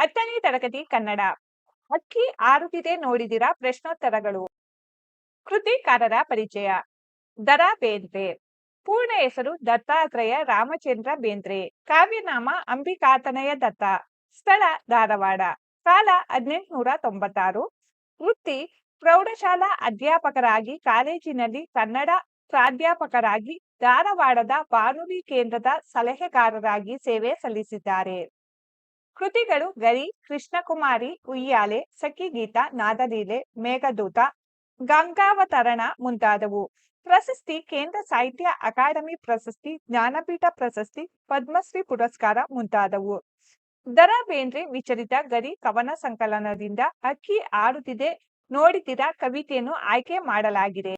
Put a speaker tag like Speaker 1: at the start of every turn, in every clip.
Speaker 1: ಹತ್ತನೇ ತರಗತಿ ಕನ್ನಡ. ಅಕ್ಕಿ ಆರುತಿದೆ ನೋಡಿದಿರ ಪ್ರಶ್ನೋತ್ತರಗಳು. ಕೃತಿಕಾರರ ಪರಿಚಯ. ದರಾ ಬೇಂದ್ರೆ. ಪೂರ್ಣ ಹೆಸರು ದತ್ತಾತ್ರೇಯ ರಾಮಚಂದ್ರ ಬೇಂದ್ರೆ. ಕಾವ್ಯನಾಮ ಅಂಬಿಕಾತನಯ ದತ್ತ. ಸ್ಥಳ ಧಾರವಾಡ. ಕಾಲ ಹದಿನೆಂಟುನೂರ ತೊಂಬತ್ತಾರು ವೃತ್ತಿ ಪ್ರೌಢಶಾಲಾ ಅಧ್ಯಾಪಕರಾಗಿ ಕಾಲೇಜಿನಲ್ಲಿ ಕನ್ನಡ ಪ್ರಾಧ್ಯಾಪಕರಾಗಿ ಧಾರವಾಡದ ಬಾನುಲಿ ಕೇಂದ್ರದ ಸಲಹೆಗಾರರಾಗಿ ಸೇವೆ ಸಲ್ಲಿಸಿದ್ದಾರೆ. ಕೃತಿಗಳು ಗರಿ, ಕೃಷ್ಣಕುಮಾರಿ, ಉಯ್ಯಾಲೆ ಸಖಿಗೀತ ನಾದಲೀಲೆ, ಮೇಘದೂತ, ಗಂಗಾವತರಣ ಮುಂತಾದವು. ಪ್ರಶಸ್ತಿ ಕೇಂದ್ರ ಸಾಹಿತ್ಯ ಅಕಾಡೆಮಿ ಪ್ರಶಸ್ತಿ, ಜ್ಞಾನಪೀಠ ಪ್ರಶಸ್ತಿ, ಪದ್ಮಶ್ರೀ ಪುರಸ್ಕಾರ ಮುಂತಾದವು. ದರ ಬೇಂದ್ರೆ ವಿಚಲಿತ ಗರಿ ಕವನ ಸಂಕಲನದಿಂದ ಅಕ್ಕಿ ಆಡುತ್ತಿದೆ ನೋಡಿದಿರ ಕವಿತೆಯನ್ನು ಆಯ್ಕೆ ಮಾಡಲಾಗಿದೆ.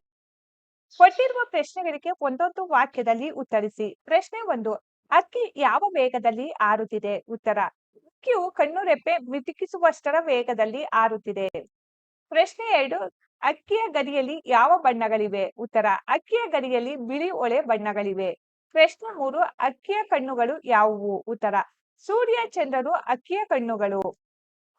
Speaker 1: ಕೊಟ್ಟಿರುವ ಪ್ರಶ್ನೆಗಳಿಗೆ ಒಂದೊಂದು ವಾಕ್ಯದಲ್ಲಿ ಉತ್ತರಿಸಿ. ಪ್ರಶ್ನೆ ಒಂದು, ಅಕ್ಕಿ ಯಾವ ವೇಗದಲ್ಲಿ ಆರುತ್ತಿದೆ ಉತ್ತರ ಅಕ್ಕಿಯು ಕಣ್ಣುರೆಪ್ಪೆ ಮಿತಿಕಿಸುವಷ್ಟರ ವೇಗದಲ್ಲಿ ಆರುತ್ತಿದೆ. ಪ್ರಶ್ನೆ ಎರಡು, ಅಕ್ಕಿಯ ಗರಿಯಲ್ಲಿ ಯಾವ ಬಣ್ಣಗಳಿವೆ? ಉತ್ತರ, ಅಕ್ಕಿಯ ಗರಿಯಲ್ಲಿ ಬಿಳಿ ಒಳೆ ಬಣ್ಣಗಳಿವೆ. ಪ್ರಶ್ನೆ ಮೂರು, ಅಕ್ಕಿಯ ಕಣ್ಣುಗಳು ಯಾವುವು? ಉತ್ತರ, ಸೂರ್ಯ, ಚಂದ್ರರು ಅಕ್ಕಿಯ ಕಣ್ಣುಗಳು.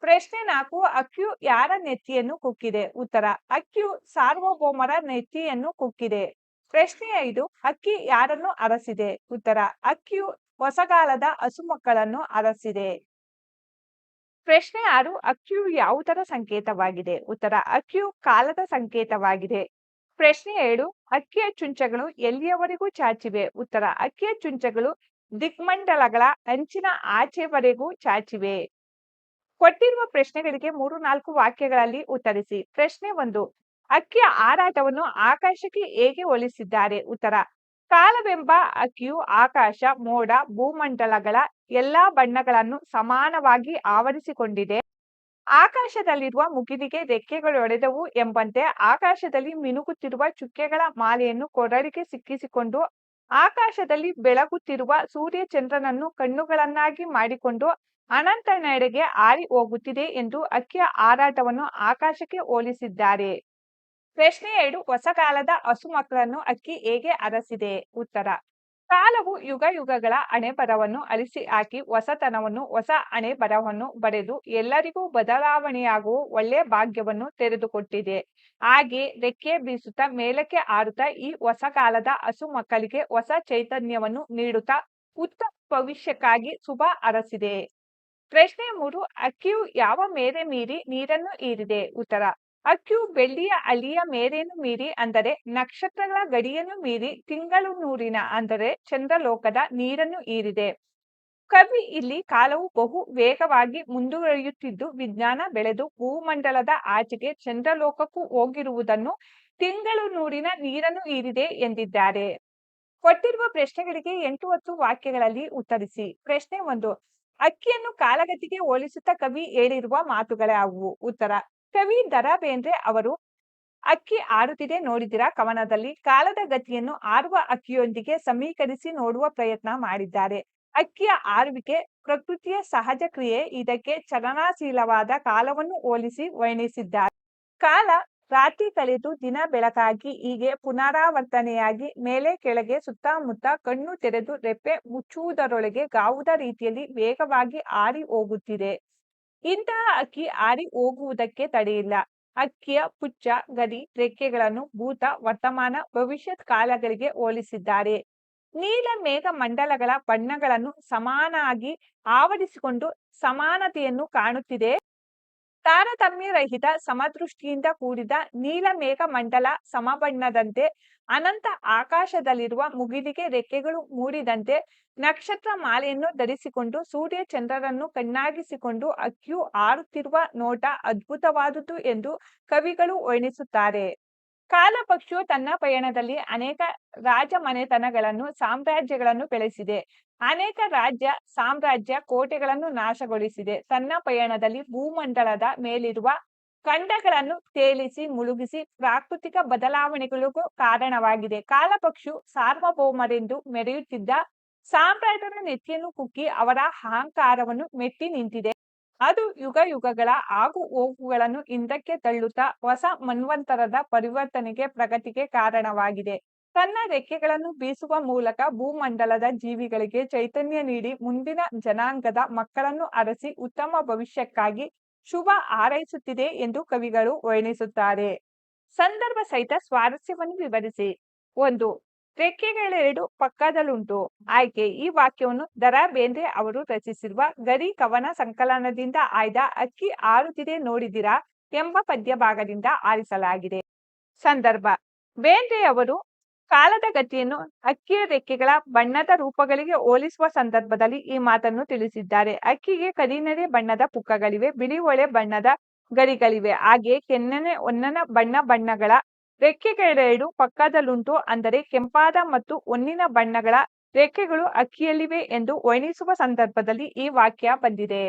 Speaker 1: ಪ್ರಶ್ನೆ ನಾಲ್ಕು, ಅಕ್ಕಿಯು ಯಾರ ನೆತ್ತಿಯನ್ನು ಕುಕ್ಕಿದೆ? ಉತ್ತರ, ಅಕ್ಕಿಯು ಸಾರ್ವಭೌಮರ ನೆತ್ತಿಯನ್ನು ಕುಕ್ಕಿದೆ. ಪ್ರಶ್ನೆ ಐದು, ಅಕ್ಕಿ ಯಾರನ್ನು ಅರಸಿದೆ? ಉತ್ತರ, ಅಕ್ಕಿಯು ಹೊಸಗಾಲದ ಹಸುಮಕ್ಕಳನ್ನು ಅರಸಿದೆ. ಪ್ರಶ್ನೆ ಆರು, ಅಕ್ಕಿಯು ಯಾವುದರ ಸಂಕೇತವಾಗಿದೆ? ಉತ್ತರ, ಅಕ್ಕಿಯು ಕಾಲದ ಸಂಕೇತವಾಗಿದೆ. ಪ್ರಶ್ನೆ ಏಳು, ಅಕ್ಕಿಯ ಚುಂಚಗಳು ಎಲ್ಲಿಯವರೆಗೂ ಚಾಚಿವೆ? ಉತ್ತರ, ಅಕ್ಕಿಯ ಚುಂಚಗಳು ದಿಗ್ಮಂಡಲಗಳ ಅಂಚಿನ ಆಚೆವರೆಗೂ ಚಾಚಿವೆ. ಕೊಟ್ಟಿರುವ ಪ್ರಶ್ನೆಗಳಿಗೆ ಮೂರು, ನಾಲ್ಕು ವಾಕ್ಯಗಳಲ್ಲಿ ಉತ್ತರಿಸಿ. ಪ್ರಶ್ನೆ ಒಂದು, ಅಕ್ಕಿಯ ಹಾರಾಟವನ್ನು ಆಕಾಶಕ್ಕೆ ಹೇಗೆ ಹೋಲಿಸಿದ್ದಾರೆ? ಉತ್ತರ ಕಾಲವೆಂಬ ಅಕ್ಕಿಯು ಆಕಾಶ, ಮೋಡ, ಭೂಮಂಡಲಗಳ ಎಲ್ಲಾ ಬಣ್ಣಗಳನ್ನು ಸಮಾನವಾಗಿ ಆವರಿಸಿಕೊಂಡಿದೆ. ಆಕಾಶದಲ್ಲಿರುವ ಮುಗಿಲಿಗೆ ರೆಕ್ಕೆಗಳೊಡೆದವು ಎಂಬಂತೆ ಆಕಾಶದಲ್ಲಿ ಮಿನುಗುತ್ತಿರುವ ಚುಕ್ಕೆಗಳ ಮಾಲೆಯನ್ನು ಕೊರಳಿಗೆ ಸಿಕ್ಕಿಸಿಕೊಂಡು, ಆಕಾಶದಲ್ಲಿ ಬೆಳಗುತ್ತಿರುವ ಸೂರ್ಯ ಚಂದ್ರನನ್ನು ಕಣ್ಣುಗಳನ್ನಾಗಿ ಮಾಡಿಕೊಂಡು ಅನಂತ ನಡೆಗೆ ಹಾರಿ ಹೋಗುತ್ತಿದೆ ಎಂದು ಅಕ್ಕಿಯ ಹಾರಾಟವನ್ನು ಆಕಾಶಕ್ಕೆ ಹೋಲಿಸಿದ್ದಾರೆ. ಪ್ರಶ್ನೆ ಎರಡು, ಹೊಸ ಕಾಲದ ಹಸು ಮಕ್ಕಳನ್ನು ಅಕ್ಕಿ ಹೇಗೆ ಅರಸಿದೆ? ಉತ್ತರ, ಕಾಲವು ಯುಗ ಯುಗಗಳ ಹಣೆ ಬರವನ್ನು ಅಳಿಸಿ ಹಾಕಿ ಹೊಸತನವನ್ನು, ಹೊಸ ಹಣೆ ಬರವನ್ನು ಬರೆದು ಎಲ್ಲರಿಗೂ ಬದಲಾವಣೆಯಾಗುವ ಒಳ್ಳೆಯ ಭಾಗ್ಯವನ್ನು ತೆರೆದುಕೊಟ್ಟಿದೆ. ಹಾಗೆ ರೆಕ್ಕೆ ಬೀಸುತ್ತಾ ಮೇಲಕ್ಕೆ ಹಾರುತ್ತಾ ಈ ಹೊಸ ಕಾಲದ ಹಸು ಮಕ್ಕಳಿಗೆ ಹೊಸ ಚೈತನ್ಯವನ್ನು ನೀಡುತ್ತಾ ಉತ್ತಮ ಭವಿಷ್ಯಕ್ಕಾಗಿ ಶುಭ ಅರಸಿದೆ. ಪ್ರಶ್ನೆ ಮೂರು, ಅಕ್ಕಿಯು ಯಾವ ಮೇರೆ ಮೀರಿ ನೀರನ್ನು ಹೀರಿದೆ? ಉತ್ತರ ಅಕ್ಕಿಯು ಬೆಳ್ಳಿಯ ಅಲಿಯ ಮೇರೆಯನ್ನು ಮೀರಿ ಅಂದರೆ ನಕ್ಷತ್ರಗಳ ಗಡಿಯನ್ನು ಮೀರಿ ತಿಂಗಳು ನೂರಿನ ಅಂದರೆ ಚಂದ್ರಲೋಕದ ನೀರನ್ನು ಹೀರಿದೆ ಕವಿ ಇಲ್ಲಿ ಕಾಲವು ಬಹು ವೇಗವಾಗಿ ಮುಂದುವರಿಯುತ್ತಿದ್ದು ವಿಜ್ಞಾನ ಬೆಳೆದು ಭೂಮಂಡಲದ ಆಚೆಗೆ ಚಂದ್ರಲೋಕಕ್ಕೂ ಹೋಗಿರುವುದನ್ನು ತಿಂಗಳು ನೂರಿನ ನೀರನ್ನು ಹೀರಿದೆ ಎಂದಿದ್ದಾರೆ. ಕೊಟ್ಟಿರುವ ಪ್ರಶ್ನೆಗಳಿಗೆ ಎಂಟು ಹತ್ತು ವಾಕ್ಯಗಳಲ್ಲಿ ಉತ್ತರಿಸಿ. ಪ್ರಶ್ನೆ ಒಂದು, ಅಕ್ಕಿಯನ್ನು ಕಾಲಗತಿಗೆ ಹೋಲಿಸುತ್ತಾ ಕವಿ ಹೇಳಿರುವ ಮಾತುಗಳಾವುವು? ಉತ್ತರ ಕವಿ ದರಾ ಬೇಂದ್ರೆ ಅವರು ಅಕ್ಕಿ ಆರುತ್ತಿದೆ ನೋಡಿದಿರ ಕವನದಲ್ಲಿ. ಕಾಲದ ಗತಿಯನ್ನು ಆರುವ ಅಕ್ಕಿಯೊಂದಿಗೆ ಸಮೀಕರಿಸಿ ನೋಡುವ ಪ್ರಯತ್ನ ಮಾಡಿದ್ದಾರೆ. ಅಕ್ಕಿಯ ಆರುವಿಕೆ ಪ್ರಕೃತಿಯ ಸಹಜ ಕ್ರಿಯೆ. ಇದಕ್ಕೆ ಚಲನಾಶೀಲವಾದ ಕಾಲವನ್ನು ಹೋಲಿಸಿ ವರ್ಣಿಸಿದ್ದಾರೆ. ಕಾಲ ರಾತ್ರಿ ಕಳೆದು ದಿನ ಬೆಳಕಾಗಿ ಹೀಗೆ ಪುನರಾವರ್ತನೆಯಾಗಿ ಮೇಲೆ ಕೆಳಗೆ ಸುತ್ತಮುತ್ತ ಕಣ್ಣು ತೆರೆದು ರೆಪ್ಪೆ ಮುಚ್ಚುವುದರೊಳಗೆ ಗಾವುದ ರೀತಿಯಲ್ಲಿ ವೇಗವಾಗಿ ಆರಿ ಹೋಗುತ್ತಿದೆ. ಇಂತಹ ಅಕ್ಕಿ ಆರಿ ಹೋಗುವುದಕ್ಕೆ ತಡೆಯಿಲ್ಲ ಅಕ್ಕಿಯ ಪುಚ್ಚ, ಗರಿ, ರೆಕ್ಕೆಗಳನ್ನು ಭೂತ, ವರ್ತಮಾನ, ಭವಿಷ್ಯತ್ ಕಾಲಗಳಿಗೆ ಹೋಲಿಸಿದ್ದಾರೆ. ನೀಲ ಮೇಘ ಮಂಡಲಗಳ ಬಣ್ಣಗಳನ್ನು ಸಮಾನಾಗಿ ಆವರಿಸಿಕೊಂಡು ಸಮಾನತೆಯನ್ನು ಕಾಣುತ್ತಿದೆ. ತಾರತಮ್ಯರಹಿತ ಸಮದೃಷ್ಟಿಯಿಂದ ಕೂಡಿದ ನೀಲಮೇಘ ಮಂಡಲ ಸಮಬಣ್ಣದಂತೆ ಅನಂತ ಆಕಾಶದಲ್ಲಿರುವ ಮುಗಿಲಿಗೆ ರೆಕ್ಕೆಗಳು ಮೂಡಿದಂತೆ ನಕ್ಷತ್ರ ಮಾಲೆಯನ್ನು ಧರಿಸಿಕೊಂಡು ಸೂರ್ಯ ಚಂದ್ರರನ್ನು ಕಣ್ಣಾಗಿಸಿಕೊಂಡು ಅಕ್ಕಿಯು ಆರುತ್ತಿರುವ ನೋಟ ಅದ್ಭುತವಾದುದು ಎಂದು ಕವಿಗಳು ವರ್ಣಿಸುತ್ತಾರೆ. ಕಾಲಪಕ್ಷಿಯು ತನ್ನ ಪಯಣದಲ್ಲಿ ಅನೇಕ ರಾಜಮನೆತನಗಳನ್ನು, ಸಾಮ್ರಾಜ್ಯಗಳನ್ನು ಬೆಳೆಸಿದೆ. ಅನೇಕ ರಾಜ್ಯ ಸಾಮ್ರಾಜ್ಯ ಕೋಟೆಗಳನ್ನು ನಾಶಗೊಳಿಸಿದೆ. ತನ್ನ ಪಯಣದಲ್ಲಿ ಭೂಮಂಡಲದ ಮೇಲಿರುವ ಖಂಡಗಳನ್ನು ತೇಲಿಸಿ ಮುಳುಗಿಸಿ ಪ್ರಾಕೃತಿಕ ಬದಲಾವಣೆಗಳಿಗೂ ಕಾರಣವಾಗಿದೆ. ಕಾಲಪಕ್ಷು ಸಾರ್ವಭೌಮರೆಂದು ಮೆರೆಯುತ್ತಿದ್ದ ಸಾಮ್ರಾಜ್ಯದ ನೆತ್ತಿಯನ್ನು ಕುಕ್ಕಿ ಅವರ ಅಹಂಕಾರವನ್ನು ಮೆಟ್ಟಿ ನಿಂತಿದೆ. ಅದು ಯುಗ ಯುಗಗಳ ಆಗು ಹೋಗುಗಳನ್ನು ಹಿಂದಕ್ಕೆ ತಳ್ಳುತ್ತಾ ಹೊಸ ಮನ್ವಂತರದ ಪರಿವರ್ತನೆಗೆ ಪ್ರಗತಿಗೆ ಕಾರಣವಾಗಿದೆ. ತನ್ನ ರೆಕ್ಕೆಗಳನ್ನು ಬೀಸುವ ಮೂಲಕ ಭೂಮಂಡಲದ ಜೀವಿಗಳಿಗೆ ಚೈತನ್ಯ ನೀಡಿ ಮುಂದಿನ ಜನಾಂಗದ ಮಕ್ಕಳನ್ನು ಅರಸಿ ಉತ್ತಮ ಭವಿಷ್ಯಕ್ಕಾಗಿ ಶುಭ ಹಾರೈಸುತ್ತಿದೆ ಎಂದು ಕವಿಗಳು ವರ್ಣಿಸುತ್ತಾರೆ. ಸಂದರ್ಭ ಸಹಿತ ಸ್ವಾರಸ್ಯವನ್ನು ವಿವರಿಸಿ. ಒಂದು, ರೆಕ್ಕೆಗಳೆರಡು ಪಕ್ಕದಲ್ಲುಂಟು ಆಯ್ಕೆ, ಈ ವಾಕ್ಯವನ್ನು ದರಾ ಬೇಂದ್ರೆ ಅವರು ರಚಿಸಿರುವ ಗರಿ ಕವನ ಸಂಕಲನದಿಂದ ಆಯ್ದ ಅಕ್ಕಿ ಆರುತ್ತಿದೆ ನೋಡಿದಿರಾ ಎಂಬ ಪದ್ಯ ಭಾಗದಿಂದ ಆರಿಸಲಾಗಿದೆ. ಸಂದರ್ಭ, ಬೇಂದ್ರೆ ಅವರು ಕಾಲದ ಗತಿಯನ್ನು ಅಕ್ಕಿಯ ರೆಕ್ಕೆಗಳ ಬಣ್ಣದ ರೂಪಗಳಿಗೆ ಹೋಲಿಸುವ ಸಂದರ್ಭದಲ್ಲಿ ಈ ಮಾತನ್ನು ತಿಳಿಸಿದ್ದಾರೆ. ಅಕ್ಕಿಗೆ ಕರಿನೆರೆ ಬಣ್ಣದ ಪುಕ್ಕಗಳಿವೆ, ಬಿಳಿ ಒಳೆ ಬಣ್ಣದ ಗರಿಗಳಿವೆ. ಹಾಗೆ ಕೆನ್ನನೆ, ಒನ್ನನ ಬಣ್ಣ ಬಣ್ಣಗಳ ರೆಕ್ಕೆಗಳೆರಡು ಪಕ್ಕದಲ್ಲುಂಟು ಅಂದರೆ ಕೆಂಪಾದ ಮತ್ತು ಒನ್ನಿನ ಬಣ್ಣಗಳ ರೆಕ್ಕೆಗಳು ಅಕ್ಕಿಯಲ್ಲಿವೆ ಎಂದು ವರ್ಣಿಸುವ ಸಂದರ್ಭದಲ್ಲಿ ಈ ವಾಕ್ಯ ಬಂದಿದೆ.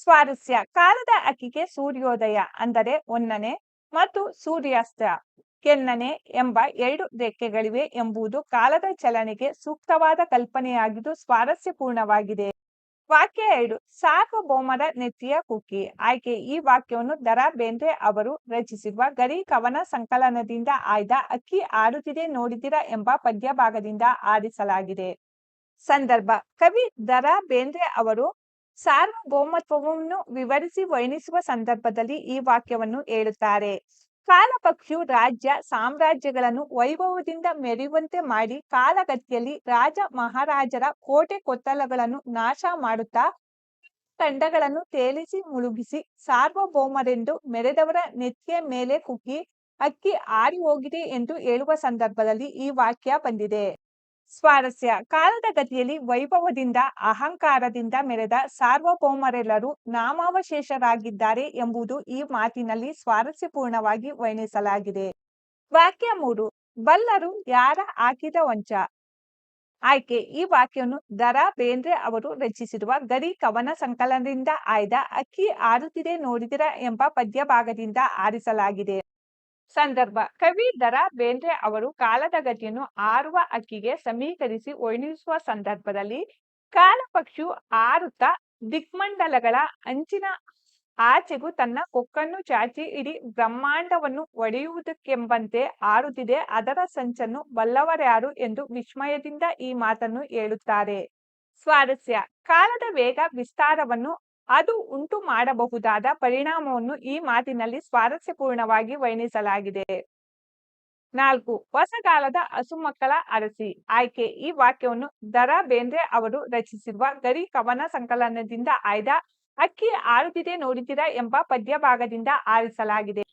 Speaker 1: ಸ್ವಾರಸ್ಯ, ಕಾಲದ ಅಕ್ಕಿಗೆ ಸೂರ್ಯೋದಯ, ಅಂದರೆ ಒನ್ನನೆ ಮತ್ತು ಸೂರ್ಯಾಸ್ತ. ಕೆನ್ನನೆ ಎಂಬ ಎರಡು ರೆಕ್ಕೆಗಳಿವೆ ಎಂಬುದು ಕಾಲದ ಚಲನೆಗೆ ಸೂಕ್ತವಾದ ಕಲ್ಪನೆಯಾಗಿದ್ದು ಸ್ವಾರಸ್ಯಪೂರ್ಣವಾಗಿದೆ. ವಾಕ್ಯ ಎರಡು ಸಾರ್ವಭೌಮರ ನೆತ್ತಿಯ ಕುಕ್ಕಿ. ಆಯ್ಕೆ, ಈ ವಾಕ್ಯವನ್ನು ದರಾ ಬೇಂದ್ರೆ ಅವರು ರಚಿಸಿರುವ ಗರಿ ಕವನ ಸಂಕಲನದಿಂದ ಆಯ್ದ ಅಕ್ಕಿ ಆಡುತ್ತಿದೆ ನೋಡಿದಿರ ಎಂಬ ಪದ್ಯ ಭಾಗದಿಂದ ಆರಿಸಲಾಗಿದೆ. ಸಂದರ್ಭ, ಕವಿ ದರಾ ಬೇಂದ್ರೆ ಅವರು ಸಾರ್ವಭೌಮತ್ವವನ್ನು ವಿವರಿಸಿ ವರ್ಣಿಸುವ ಸಂದರ್ಭದಲ್ಲಿ ಈ ವಾಕ್ಯವನ್ನು ಹೇಳುತ್ತಾರೆ. ಕಾಲಪಕ್ಷಿಯು ರಾಜ್ಯ ಸಾಮ್ರಾಜ್ಯಗಳನ್ನು ವೈಭವದಿಂದ ಮೆರೆಯುವಂತೆ ಮಾಡಿ ಕಾಲಗತಿಯಲ್ಲಿ ರಾಜ ಮಹಾರಾಜರ ಕೋಟೆ ಕೊತ್ತಲಗಳನ್ನು ನಾಶ ಮಾಡುತ್ತಾ ತಂಡಗಳನ್ನು ತೇಲಿಸಿ ಮುಳುಗಿಸಿ ಸಾರ್ವಭೌಮರೆಂದು ಮೆರೆದವರ ನೆತ್ತಿಯ ಮೇಲೆ ಕುಗ್ಗಿ ಅಕ್ಕಿ ಆರಿ ಹೋಗಿದೆ ಎಂದು ಹೇಳುವ ಸಂದರ್ಭದಲ್ಲಿ ಈ ವಾಕ್ಯ ಬಂದಿದೆ. ಸ್ವಾರಸ್ಯ. ಕಾಲದ ಗತಿಯಲ್ಲಿ ವೈಭವದಿಂದ, ಅಹಂಕಾರದಿಂದ ಮೆರೆದ ಸಾರ್ವಭೌಮರೆಲ್ಲರೂ ನಾಮಾವಶೇಷರಾಗಿದ್ದಾರೆ ಎಂಬುದು ಈ ಮಾತಿನಲ್ಲಿ ಸ್ವಾರಸ್ಯಪೂರ್ಣವಾಗಿ ವರ್ಣಿಸಲಾಗಿದೆ. ವಾಕ್ಯ ಮೂರು, ಬಲ್ಲರು ಯಾರ ಹಾಕಿದ ವಂಚ ಆಯ್ಕೆ, ಈ ವಾಕ್ಯವನ್ನು ದರಾ ಬೇಂದ್ರೆ ಅವರು ರಚಿಸಿರುವ ಗರಿ ಕವನ ಸಂಕಲನದಿಂದ ಆಯ್ದ ಅಕ್ಕಿ ಆರುತ್ತಿದೆ ನೋಡಿದಿರ ಎಂಬ ಪದ್ಯ ಭಾಗದಿಂದ ಆರಿಸಲಾಗಿದೆ. ಸಂದರ್ಭ. ಕವಿ ದರಾ ಬೇಂದ್ರೆ ಅವರು ಕಾಲದ ಗತಿಯನ್ನು ಆರುವ ಅಕ್ಕಿಗೆ ಸಮೀಕರಿಸಿ ವರ್ಣಿಸುವ ಸಂದರ್ಭದಲ್ಲಿ ಕಾಲಪಕ್ಷಿಯು ಆರುತ್ತಾ ದಿಕ್ಮಂಡಲಗಳ ಅಂಚಿನ ಆಚೆಗೂ ತನ್ನ ಕೊಕ್ಕನ್ನು ಚಾಚಿ ಇಡೀ ಬ್ರಹ್ಮಾಂಡವನ್ನು ಒಡೆಯುವುದಕ್ಕೆಂಬಂತೆ ಆರುತ್ತಿದೆ. ಅದರ ಸಂಚನ್ನು ಬಲ್ಲವರ್ಯಾರು ಎಂದು ವಿಸ್ಮಯದಿಂದ ಈ ಮಾತನ್ನು ಹೇಳುತ್ತಾರೆ. ಸ್ವಾರಸ್ಯ. ಕಾಲದ ವೇಗ ವಿಸ್ತಾರವನ್ನು ಅದು ಉಂಟು ಮಾಡಬಹುದಾದ ಪರಿಣಾಮವನ್ನು ಈ ಮಾತಿನಲ್ಲಿ ಸ್ವಾರಸ್ಯಪೂರ್ಣವಾಗಿ ವರ್ಣಿಸಲಾಗಿದೆ. ನಾಲ್ಕು, ಹೊಸಗಾಲದ ಹಸುಮಕ್ಕಳ ಅರಸಿ. ಆಯ್ಕೆ, ಈ ವಾಕ್ಯವನ್ನು ದರಾ ಬೇಂದ್ರೆ ಅವರು ರಚಿಸಿರುವ ಗರಿ ಕವನ ಸಂಕಲನದಿಂದ ಆಯ್ದ ಅಕ್ಕಿ ಆಳುತ್ತಿದೆ ನೋಡಿದಿರ ಎಂಬ ಪದ್ಯ ಭಾಗದಿಂದ ಆರಿಸಲಾಗಿದೆ.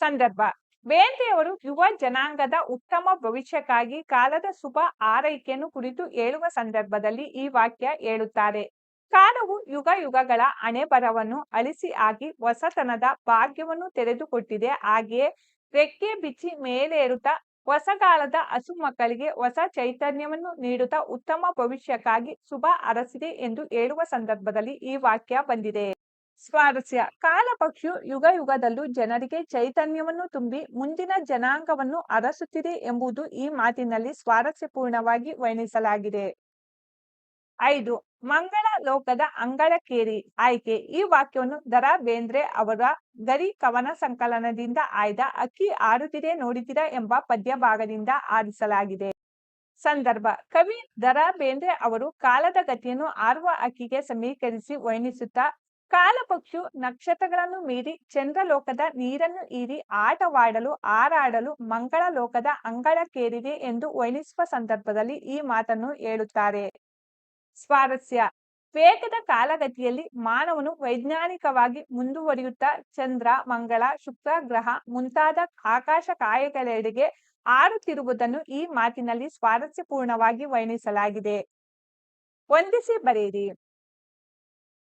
Speaker 1: ಸಂದರ್ಭ, ಬೇಂದ್ರೆಯವರು ಯುವ ಜನಾಂಗದ ಉತ್ತಮ ಭವಿಷ್ಯಕ್ಕಾಗಿ ಕಾಲದ ಶುಭ ಆರೈಕೆಯನ್ನು ಕುರಿತು ಹೇಳುವ ಸಂದರ್ಭದಲ್ಲಿ ಈ ವಾಕ್ಯ ಹೇಳುತ್ತಾರೆ. ಕಾಲವು ಯುಗ ಯುಗಗಳ ಅಣೆಬರವನ್ನು ಅಳಿಸಿ ಆಗಿ ಹೊಸತನದ ಭಾಗ್ಯವನ್ನು ತೆರೆದುಕೊಟ್ಟಿದೆ. ಹಾಗೆಯೇ ರೆಕ್ಕೆ ಬಿಚ್ಚಿ ಮೇಲೇರುತ್ತಾ ಹೊಸಗಾಲದ ಹಸು ಮಕ್ಕಳಿಗೆ ಹೊಸ ಚೈತನ್ಯವನ್ನು ನೀಡುತ್ತಾ ಉತ್ತಮ ಭವಿಷ್ಯಕ್ಕಾಗಿ ಶುಭ ಅರಸಿದೆ ಎಂದು ಹೇಳುವ ಸಂದರ್ಭದಲ್ಲಿ ಈ ವಾಕ್ಯ ಬಂದಿದೆ. ಸ್ವಾರಸ್ಯ. ಕಾಲ ಪಕ್ಷಿಯು ಯುಗ ಯುಗದಲ್ಲೂ ಜನರಿಗೆ ಚೈತನ್ಯವನ್ನು ತುಂಬಿ ಮುಂದಿನ ಜನಾಂಗವನ್ನು ಅರಸುತ್ತಿದೆ ಎಂಬುದು ಈ ಮಾತಿನಲ್ಲಿ ಸ್ವಾರಸ್ಯಪೂರ್ಣವಾಗಿ ವರ್ಣಿಸಲಾಗಿದೆ. ಐದು. ಮಂಗಳ ಲೋಕದ ಅಂಗಳಕೇರಿ ಆಯ್ಕೆ. ಈ ವಾಕ್ಯವನ್ನು ದರಾ ಬೇಂದ್ರೆ ಅವರ ಗರಿ ಕವನ ಸಂಕಲನದಿಂದ ಆಯ್ದ ಅಕ್ಕಿ ಆಡುತ್ತಿದೆ ನೋಡಿದಿರ ಎಂಬ ಪದ್ಯ ಭಾಗದಿಂದ ಆರಿಸಲಾಗಿದೆ. ಸಂದರ್ಭ. ಕವಿ ದರಾ ಬೇಂದ್ರೆ ಅವರು ಕಾಲದ ಗತಿಯನ್ನು ಆರುವ ಅಕ್ಕಿಗೆ ಸಮೀಕರಿಸಿ ವರ್ಣಿಸುತ್ತಾ ಕಾಲಪಕ್ಷಿಯು ನಕ್ಷತ್ರಗಳನ್ನು ಮೀರಿ ಚಂದ್ರಲೋಕದ ನೀರನ್ನು ಈರಿ ಆಟವಾಡಲು, ಹಾರಾಡಲು ಮಂಗಳ ಲೋಕದ ಅಂಗಳಕ್ಕೇರಿದೆ ಎಂದು ವರ್ಣಿಸುವ ಸಂದರ್ಭದಲ್ಲಿ ಈ ಮಾತನ್ನು ಹೇಳುತ್ತಾರೆ. ಸ್ವಾರಸ್ಯ. ವೇಗದ ಕಾಲಗತಿಯಲ್ಲಿ ಮಾನವನು ವೈಜ್ಞಾನಿಕವಾಗಿ ಮುಂದುವರಿಯುತ್ತಾ ಚಂದ್ರ, ಮಂಗಳ, ಶುಕ್ರ ಗ್ರಹ ಮುಂತಾದ ಆಕಾಶ ಕಾಯಗಳೆಡೆಗೆ ಆರುತ್ತಿರುವುದನ್ನು ಈ ಮಾತಿನಲ್ಲಿ ಸ್ವಾರಸ್ಯಪೂರ್ಣವಾಗಿ ವರ್ಣಿಸಲಾಗಿದೆ. ಹೊಂದಿಸಿ ಬರೆಯಿರಿ.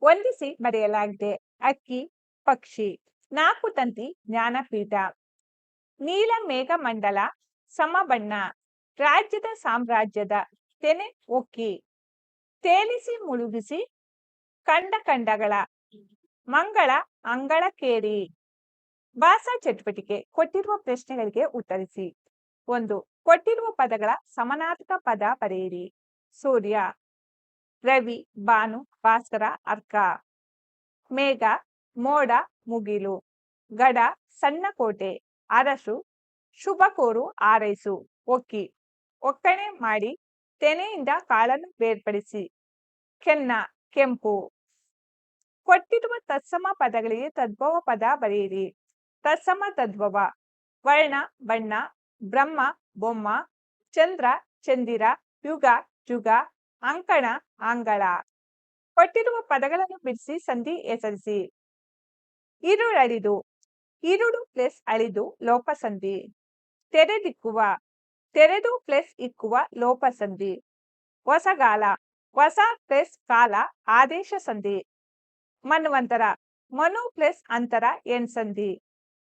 Speaker 1: ಹೊಂದಿಸಿ ಬರೆಯಲಾಗಿದೆ. ಅಕ್ಕಿ, ಪಕ್ಷಿ, ನಾಲ್ಕು ತಂತಿ ಜ್ಞಾನಪೀಠ. ನೀಲ ಮೇಘ ಮಂಡಲ ಸಮಬಣ್ಣ, ರಾಜ್ಯದ ಸಾಮ್ರಾಜ್ಯದ ತೆನೆ ಒಕ್ಕಿ. ತೇಲಿಸಿ ಮುಳುಗಿಸಿ ಕಂಡ ಕಂಡಗಳ ಮಂಗಳ ಅಂಗಳ ಕೇರಿ ಭಾಷಾ ಚಟುವಟಿಕೆ, ಕೊಟ್ಟಿರುವ ಪ್ರಶ್ನೆಗಳಿಗೆ ಉತ್ತರಿಸಿ. ಒಂದು, ಕೊಟ್ಟಿರುವ ಪದಗಳ ಸಮಾನಾರ್ಥಕ ಪದ ಬರೆಯಿರಿ. ಸೂರ್ಯ, ರವಿ, ಭಾನು, ಭಾಸ್ಕರ, ಅರ್ಕ. ಮೇಘ, ಮೋಡ, ಮುಗಿಲು. ಗಡ, ಸಣ್ಣ ಕೋಟೆ. ಅರಸು ಶುಭ ಕೋರು ಆರೈಸು. ಒಕ್ಕಿ, ಒಕ್ಕಣೆ ಮಾಡಿ ತೆನೆಯಿಂದ ಕಾಳನ್ನು ಬೇರ್ಪಡಿಸಿ. ಕೆನ್ನ, ಕೆಂಪು. ಕೊಟ್ಟಿರುವ ತತ್ಸಮ ಪದಗಳಿಗೆ ತದ್ಭವ ಪದ ಬರೆಯಿರಿ. ತತ್ಸಮ ತದ್ಭವ. ವರ್ಣ, ಬಣ್ಣ. ಬ್ರಹ್ಮ, ಬೊಮ್ಮ. ಚಂದ್ರ, ಚಂದಿರ. ಯುಗ ಜುಗ ಅಂಕಣ, ಅಂಗಳ. ಕೊಟ್ಟಿರುವ ಪದಗಳನ್ನು ಬಿಡಿಸಿ, ಸಂಧಿ ಹೆಸರಿಸಿ. ಇರುಳಳಿದು ಇರುಳು ಪ್ಲಸ್ ಅಳಿದು, ಲೋಪಸಂಧಿ. ತೆರೆದಿಕ್ಕುವ. ತೆರೆದು ಪ್ಲಸ್ ಇಕ್ಕುವ ಲೋಪಸಂಧಿ ಹೊಸಗಾಲ ಹೊಸ ಪ್ಲಸ್ ಕಾಲ ಆದೇಶ ಸಂಧಿ. ಮನ್ವಂತರ. ಮನು ಪ್ಲಸ್ ಅಂತರ ಎನ್ ಸಂಧಿ.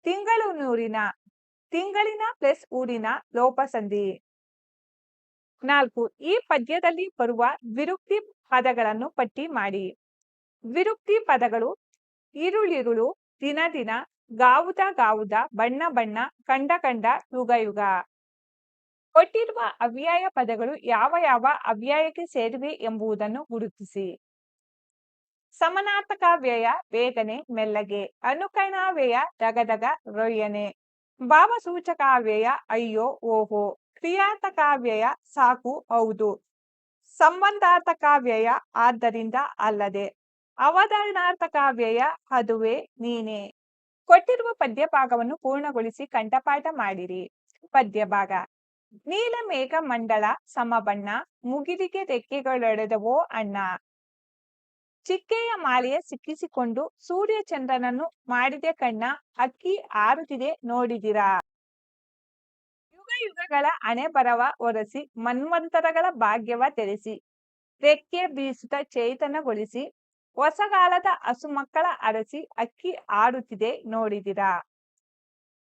Speaker 1: ತಿಂಗಳು ನೂರಿನ. ತಿಂಗಳಿನ ಪ್ಲಸ್ ಊರಿನ ಲೋಪಸಂಧಿ ನಾಲ್ಕು. ಈ ಪದ್ಯದಲ್ಲಿ ಬರುವ ವಿರುಕ್ತಿ ಪದಗಳನ್ನು ಪಟ್ಟಿ ಮಾಡಿ. ವಿರುಕ್ತಿ ಪದಗಳು ಇರುಳಿರುಳು ದಿನ ದಿನ ಗಾವುದ ಗಾವುದ ಬಣ್ಣ ಬಣ್ಣ ಕಂಡ ಕಂಡ ಯುಗ ಯುಗ. ಕೊಟ್ಟಿರುವ ಅವ್ಯಯ ಪದಗಳು ಯಾವ ಯಾವ ಅವ್ಯಯಕ್ಕೆ ಸೇರಿವೆ ಎಂಬುದನ್ನು ಗುರುತಿಸಿ. ಸಮನಾರ್ಥಕಾವ್ಯಯ ವೇಗನೆ ಮೆಲ್ಲಗೆ, ಅನುಕರಣಾವ್ಯಯ ದಗದಗ ರೊಯ್ಯನೆ, ಭಾವಸೂಚಕಾವ್ಯಯ ಅಯ್ಯೋ ಓಹೋ ಕ್ರಿಯಾರ್ಥಕಾವ್ಯಯ ಸಾಕು ಹೌದು ಸಂಬಂಧಾರ್ಥಕಾವ್ಯಯ ಆದ್ದರಿಂದ ಅಲ್ಲದೆ ಅವತರಣಾರ್ಥಕಾವ್ಯಯ ಅದುವೇ ನೀನೆ. ಕೊಟ್ಟಿರುವ ಪದ್ಯ ಭಾಗವನ್ನು ಪೂರ್ಣಗೊಳಿಸಿ ಕಂಠಪಾಠ ಮಾಡಿರಿ. ಪದ್ಯ ಭಾಗ ನೀಲ ಮೇಘ ಮಂಡಳ ಸಮಬಣ್ಣ ಮುಗಿಲಿಗೆ ರೆಕ್ಕೆಗಳೊಡೆದವೋ ಅಣ್ಣ. ಚಿಕ್ಕೆಯ ಮಾಲೆಯ ಸಿಕ್ಕಿಸಿಕೊಂಡು ಸೂರ್ಯ ಚಂದ್ರನನ್ನು ಮಾಡಿದೆ ಕಣ್ಣ ಅಕ್ಕಿ ಆರುತ್ತಿದೆ ನೋಡಿದಿರಾ. ಯುಗ ಯುಗಗಳ ಅಣೆ ಬರವ ಒರೆಸಿ ಮನ್ವಂತರಗಳ ಭಾಗ್ಯವ ತೆರೆಸಿ. ರೆಕ್ಕೆ ಬೀಸುತ್ತ ಚೇತನಗೊಳಿಸಿ ಹೊಸಗಾಲದ ಹಸುಮಕ್ಕಳ ಅರಸಿ ಅಕ್ಕಿ ಆಡುತ್ತಿದೆ ನೋಡಿದಿರಾ.